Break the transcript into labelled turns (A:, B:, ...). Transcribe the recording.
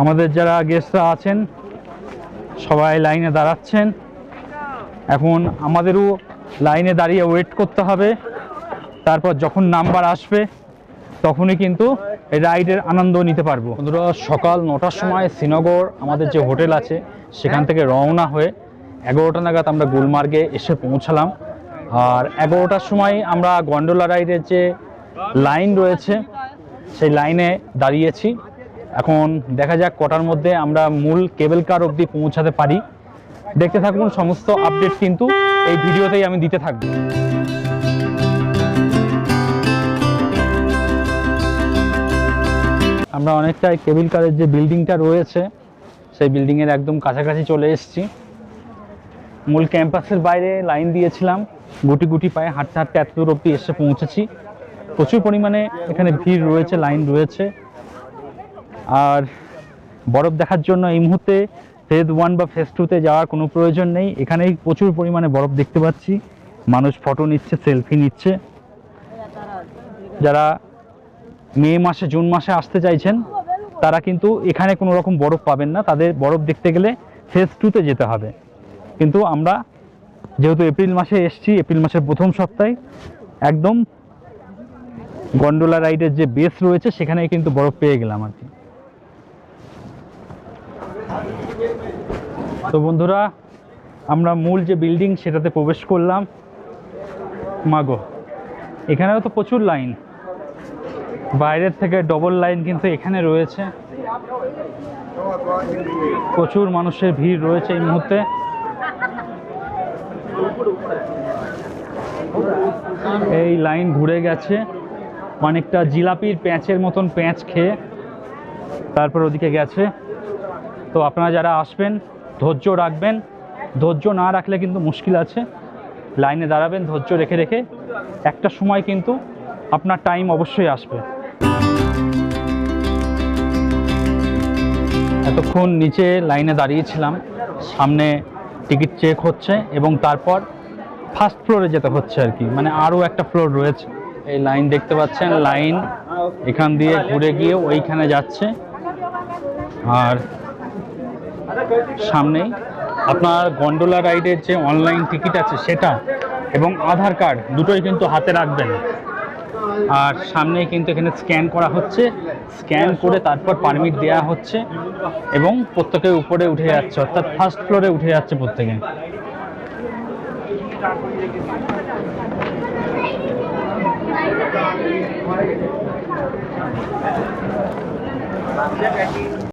A: আমাদের যারা গেস্টরা আছেন, সবাই লাইনে দাঁড়াচ্ছেন। এখন আমাদেরও লাইনে দাঁড়িয়ে ওয়েট করতে হবে। তারপর যখন নাম্বার আসবে, তখনই কিন্তু রাইডের আনন্দ নিতে পারব। বন্ধুরা, সকাল নটার সময় শ্রীনগর, আমাদের যে হোটেল আছে, সেখান থেকে রওনা হয়ে এগারোটা নাগাদ আমরা গুলমার্গে এসে পৌঁছালাম। আর এগারোটার সময় আমরা গন্ডোলা রাইডের যে লাইন রয়েছে, সেই লাইনে দাঁড়িয়েছি। এখন দেখা যাক কটার মধ্যে আমরা মূল কেবল কার অবধি পৌঁছাতে পারি। দেখতে থাকুন, সমস্ত আপডেট কিন্তু এই ভিডিওতেই আমি দিতে থাকব। আমরা অনেকটাই কেবিল কারের যে বিল্ডিংটা রয়েছে, সেই বিল্ডিংয়ের একদম কাছাকাছি চলে এসেছি। মূল ক্যাম্পাসের বাইরে লাইন দিয়েছিলাম, গুটি গুটি পায়ে হাঁটতে হাঁটতে এত দূর অব্দি এসে পৌঁছেছি। প্রচুর পরিমাণে এখানে ভিড় রয়েছে, লাইন রয়েছে। আর বরফ দেখার জন্য এই মুহূর্তে ফেজ ওয়ান বা ফেজ টুতে যাওয়ার কোনো প্রয়োজন নেই। এখানেই প্রচুর পরিমাণে বরফ দেখতে পাচ্ছি। মানুষ ফটো নিচ্ছে সেলফি নিচ্ছে। যারা মে মাসে, জুন মাসে আসতে চাইছেন, তারা কিন্তু এখানে কোনো রকম বরফ পাবেন না। তাদের বরফ দেখতে গেলে ফেজ টুতে যেতে হবে। কিন্তু আমরা যেহেতু এপ্রিল মাসে এসছি, এপ্রিল মাসের প্রথম সপ্তাহে, একদম গন্ডোলা রাইডের যে বেস রয়েছে, সেখানেই কিন্তু বরফ পেয়ে গেলাম আর কি। তো বন্ধুরা, আমরা মূল যে বিল্ডিং সেটাতে প্রবেশ করলাম। মাগো, এখানেও তো প্রচুর লাইন বাইরের থেকে ডবল লাইন কিন্তু এখানে রয়েছে। প্রচুর মানুষের ভিড় রয়েছে এই মুহূর্তে। এই লাইন ঘুরে গেছে। অনেকটা জিলাপির প্যাঁচের মতন প্যাঁচ খেয়ে তারপর ওদিকে গেছে। তো আপনারা যারা আসবেন, ধৈর্য রাখবেন। ধৈর্য না রাখলে কিন্তু মুশকিল আছে। লাইনে দাঁড়াবেন, ধৈর্য রেখে রেখে একটা সময় কিন্তু আপনার টাইম অবশ্যই আসবে। এতক্ষণ নিচে লাইনে দাঁড়িয়েছিলাম, সামনে টিকিট চেক হচ্ছে এবং তারপর ফার্স্ট ফ্লোরে যেতে হচ্ছে আর কি। মানে আরও একটা ফ্লোর রয়েছে। এই লাইন দেখতে পাচ্ছেন, লাইন এখান দিয়ে ঘুরে গিয়ে ওইখানে যাচ্ছে। আর সামনেই আপনার গন্ডোলা রাইডের যে অনলাইন টিকিট আছে সেটা এবং আধার কার্ড দুটোই কিন্তু হাতে রাখবেন। আর সামনেই কিন্তু এখানে স্ক্যান করা হচ্ছে। স্ক্যান করে তারপর পারমিট দেওয়া হচ্ছে এবং প্রত্যেকে উপরে উঠে যাচ্ছে, অর্থাৎ ফার্স্ট ফ্লোরে উঠে যাচ্ছে প্রত্যেকে।